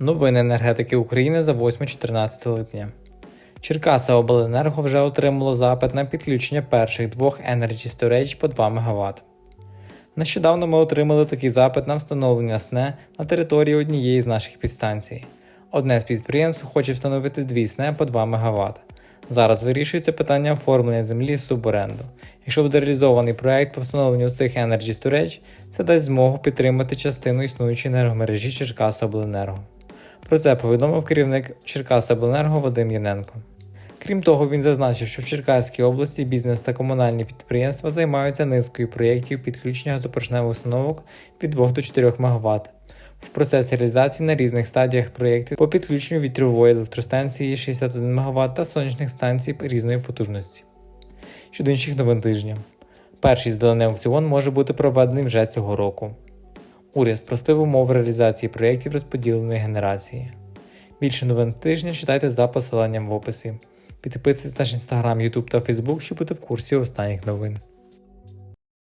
Новини енергетики України за 8-14 липня. Черкаса Обленерго вже отримало запит на підключення перших двох Energy Storage по 2 МВт. Нещодавно ми отримали такий запит на встановлення СНЕ на території однієї з наших підстанцій. Одне з підприємств хоче встановити дві СНЕ по 2 МВт. Зараз вирішується питання оформлення землі з суборенду. Якщо буде реалізований проект по встановленню цих Energy Storage, це дасть змогу підтримати частину існуючої енергомережі Черкасобленерго. Про це повідомив керівник Черкасобленерго Вадим Яненко. Крім того, він зазначив, що в Черкаській області бізнес та комунальні підприємства займаються низкою проєктів підключення газопоршневих установок від 2 до 4 МВт в процесі реалізації на різних стадіях проєктів по підключенню вітрової електростанції 61 МВт та сонячних станцій різної потужності. Щодо інших новин тижня. Перший зелений аукціон може бути проведений вже цього року. Уряд спростив умови реалізації проєктів розподіленої генерації. Більше новин тижня читайте за посиланням в описі. Підписуйтесь на наш інстаграм, Ютуб та Фейсбук, щоб бути в курсі останніх новин.